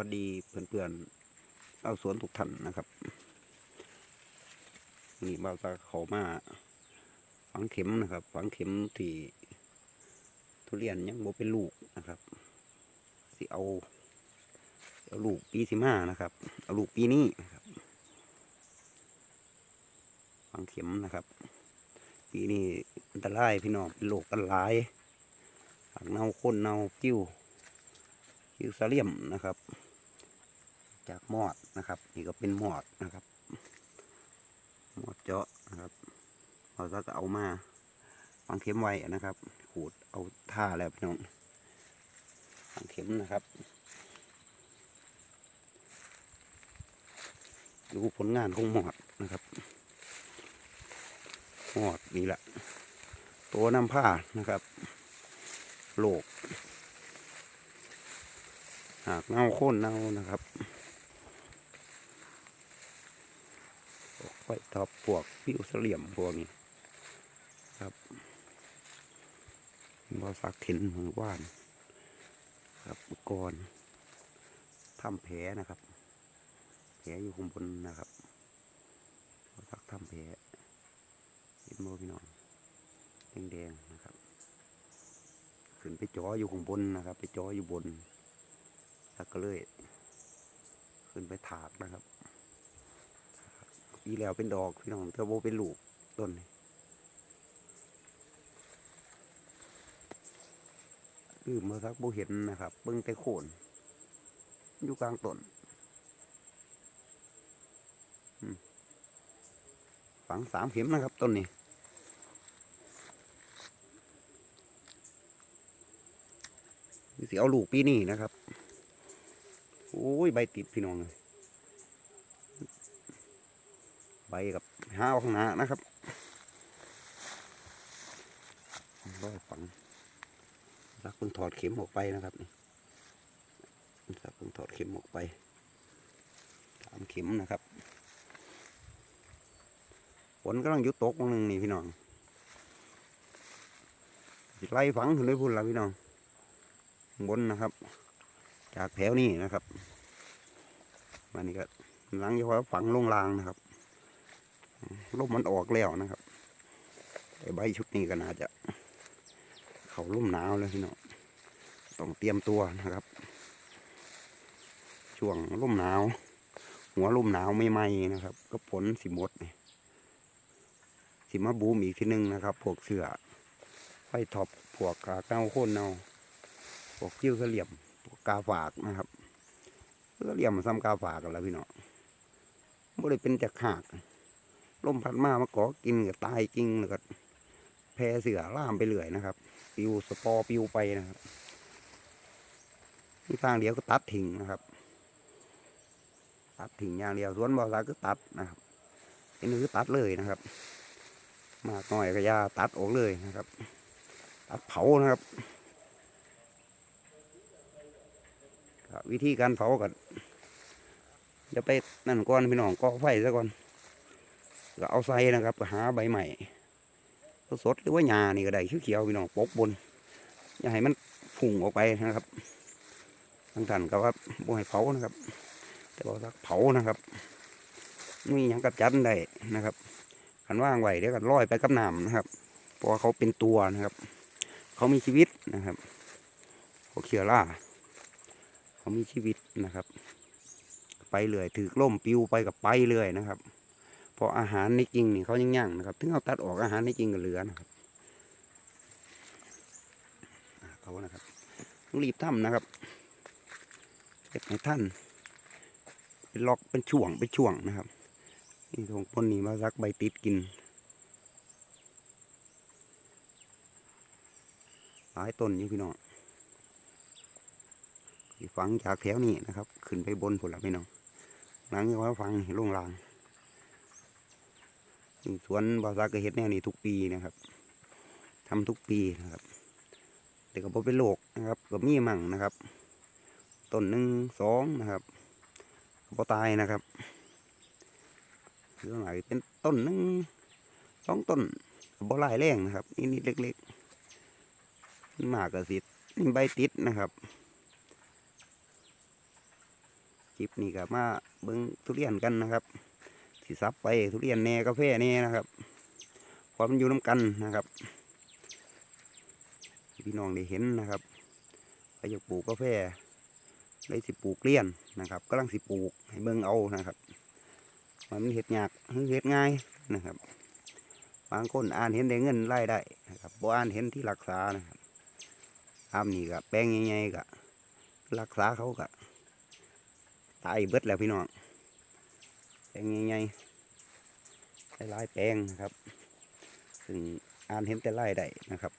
วัสดีเพื่อนๆเอาสวนทุกท่านนะครับนี่บ่าวตาเขามาฝังเข็มนะครับฝังเข็มที่ทุเรียนยังบ่เป็นลูกนะครับสิเอาเอาลูกปีสิมานะครับ เอาลูกปีนี้นะครับฝังเข็มนะครับ ปีนี้อันตรายพี่น้องเป็นโรคกันหลายหากเน่าข้นเน่ากิ้วคิวซาเลียมนะครับ จากมอดนะครับ นี่ก็เป็นมอดนะครับมอดเจาะนะครับเราก็เอามาฝังเข็มไว้นะครับขูดเอาท่าแล้วพี่น้องฝังเข็มนะครับ ดูผลงานของหมอดนะครับหมอดนี่แหละ ตัวน้ำผ้านะครับโลกหากเน่าโค่นเน่านะครับพวก ไฟท็อปพวกพิวเสลี่ยมพวกนี้ครับบอสักเข็นมือว่านครับอุปกรณ์ทำแผลนะครับ แผลอยู่ข้างบนนะครับบอสักทำแผลเห็นโมพี่น้องแดงๆนะครับ ขึ้นไปจ่ออยู่ข้างบนนะครับ ไปจ่ออยู่บนแล้วก็เลย ขึ้นไปถากนะครับ ปีแล้วเป็นดอกพี่น้องเทอร์โบเป็นลูกต้นนี้คือเมื่อสักโบเห็นนะครับเบิ้งแต่โคนอยู่กลางต้นฝังสามเข็มนะครับต้นนี้สิเอาลูกปีนี้นะครับ โอ้ย ใบติดพี่น้องเลย ใบกับห้าวข้างหน้านะครับร้อยฝังรักเพิ่งถอดเข็มออกไปนะครับนี่รักเพิ่งถอดเข็มออกไปสามเข็มนะครับฝนกำลังยุดตกวันหนึ่งนี่พี่น้องไล่ฝังถึงได้พุ่นแล้วพี่น้องบนนะครับ จากแถวนี้นะครับมันนี่ก็หลังจากฝังลงรางนะครับ ลมมันออกแล้วนะครับไอ้ใบชุดนี้ก็น่าจะเขาร่มหนาวเลยพี่น้องต้องเตรียมตัวนะครับ ช่วงร่มหนาว หัวร่มหนาวไม่ไหมนะครับ ก็ผลสิมดนี่สิมาบูมอีกทีหนึงนะครับพวกเสือไฟท็อปพวกกาเก้าโค่นเนาพวกกิ้วเสลี่ยมพวกกาฝากนะครับเสลี่ยมซ้ำกาฝากกันแล้วพี่น้องบ่ได้เป็นจากหาก ลมพัดมามาเกาะกินก็ตายจริงแล้วก็แพร่เสือล่ามไปเรื่อยนะครับปิวสปอร์ปิวไปนะครับนี่ทางเดียวก็ตัดทิ้งนะครับ ตัดทิ้งอย่างเดียวสวนบอสาก็ตัดนะครับอันนี้คือตัดเลยนะครับ มากน้อยก็ยาตัดออกเลยนะครับ ตัดเผานะครับ วิธีการเผากันเดี๋ยวไปนั่นก่อนพี่น้องก็ไฟซะก่อน ก็เอาใส่นะครับหาใบใหม่สดหรือว่าหญ้านี่ก็ได้เขียวๆพี่น้องปกบน อย่าให้มันพุ่งออกไปนะครับทางท่านก็ว่าบ่ให้เผานะครับ แต่บอกว่าเผานะครับมีอย่างกับจันได้นะครับขันว่างไว้เดี๋ยวก็ลอยไปกับน้ำนะครับเพราะเขาเป็นตัวนะครับ เขามีชีวิตนะครับพวกเชื้อราเขามีชีวิตนะครับ ไปเลยถือล่มปิวไปกับไปเลยนะครับ พราะอาหารในจริงนี่เขายังย่างนะครับถึงเอาตัดออกอาหารในจริงก็เหลือนะครับเขานะครับต้องรีบทำนะครับเก็บให้ท่านเป็นล็อกเป็นช่วงเป็นช่วงนะครับนี่ทงต้นนี้มาซักใบติดกินหลายต้นอยู่พี่น้องสิฝังจากแถวนี้นะครับ ขึ้นไปบนผุนละพี่น้องหลังจากว่าฝังนี่ลงราง สวนบาซาเกเฮ็ดแนวนี้ทุกปีนะครับทำทุกปีนะครับ แต่ก็บ่เป็นโรคนะครับก็มีมั่งนะครับต้นหนึ่งสองนะครับก็บ่ตายนะครับเรื่องไหนเป็นต้นหนึ่งสองต้นบ่ลายแรงนะครับนี่นี่เล็กๆหมากกระสินี่ใบติดนะครับคลิปนี้ก็มาเบิ่งทุเรียนกันนะครับ สิซับไปทุเรียนแน่กาแฟแน่นะครับเพรามันอยู่น้กันนะครับพี่น้องได้เห็นนะครับใครอยากปลูกกาแฟเลยสิปลูกเลี้ยนนะครับกำลังสิปลูกให้เบิ่งเอานะครับมันเห็ดยากหรือเห็ดง่ายนะครับบางคนอ่านเห็นได้เงินรายได้นะครับบ่อ่านเห็นที่รักษานะครับทำนี่ก็แปลงใหญ่ๆก็รักษาเขาก็ตายเบิดแล้วพี่น้อง แปลงใหญ่ๆหลายแปลงนะครับ ซึ่งอ่านเห็นแต่ไล่ได้นะครับ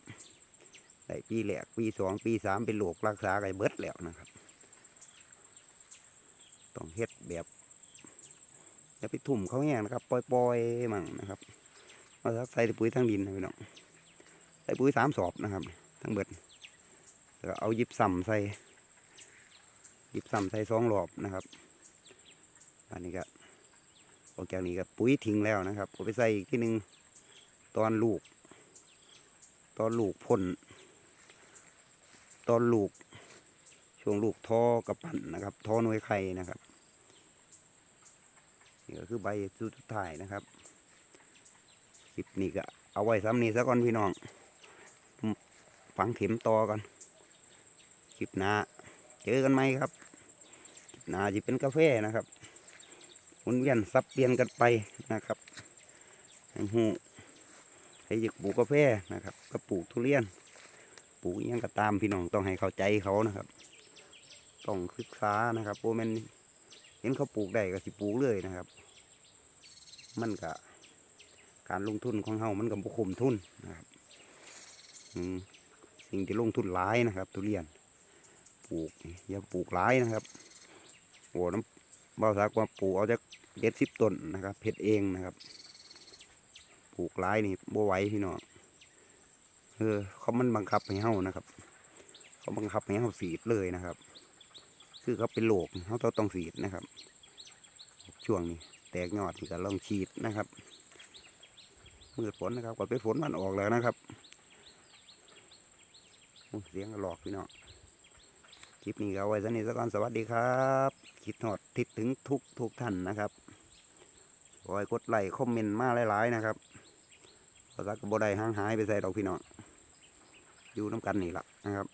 ได้ปีแรกปีสองปีสามเป็นโรครักษาไก่เบิดแล้วนะครับ ต้องเฮ็ดแบบอย่าไปทุ่มเขาแห้งนะครับ ปล่อยๆมั่งนะครับเอาสักใส่ปุ๋ยทั้งดินนะพี่น้องใส่ปุ๋ยสามสอบนะครับ ทั้งเบิดแล้วเอายิบซ้ำใส่ยิบซ้ำใส่สองรอบนะครับ อันนี้ก็ ออกจากนี้ก็ปุ๋ยทิ้งแล้วนะครับก็ไปใส่อีกที่หนึ่งตอนลูก ตอนลูกพ่นตอนลูก ช่วงลูกทอกระปั่นนะครับทอหน่วยไข่นะครับนี่ก็คือใบสุดท้ายนะครับคลิปนี้ก็เอาไว้ซ้ำนี้ซะก่อนพี่น้องฝังเข็มต่อกันคลิปหน้า เจอกันไหมครับหน้าจะเป็นกาแฟนะครับ หมุนเวียนซับเปลี่ยนกันไปนะครับให้หูให้อยากปลูกกาแฟนะครับ ก็ปลูกทุเรียน ปลูกยังก็ตามพี่น้องต้องให้เข้าใจเขานะครับ ต้องศึกษานะครับโบแมนเห็นเขาปลูกได้ก็สิปลูกเลยนะครับ มันก็การลงทุนของเฮามันก็บ่คุ้มทุนนะครับอืมสิ่งที่ลงทุนหลายนะครับ ทุเรียน ปลูกอย่าปลูกหลายนะครับโอ้น้ำ เบาสักว่าปลูกเอาจากเจ็ดสิบต้นนะครับเพชรเองนะครับ ปลูกหลายนี่บ่ไหวพี่น้องเออเขามันบังคับให้เฮานะครับ เขาบังคับให้เฮาสีดเลยนะครับ คือเขาเป็นโรคเขาต้องต้องสีดนะครับ ช่วงนี้ แตกยอดนี่ก็ลองฉีดนะครับมืดฝนนะครับก็ไปฝนมันออกแล้วนะครับเสียงหลอกพี่น้องคลิปนี้ก็ไว้สนิทสักก่อนสวัสดีครับ คิดหอดทิศถึงทุกทุกท่านนะครับคอยกดไลค์คอมเมนต์มาหลายๆนะครับรักระโบได้ห่างหายไปใส่ดอกพี่น้องอยู่น้ำกันนี่ละนะครับ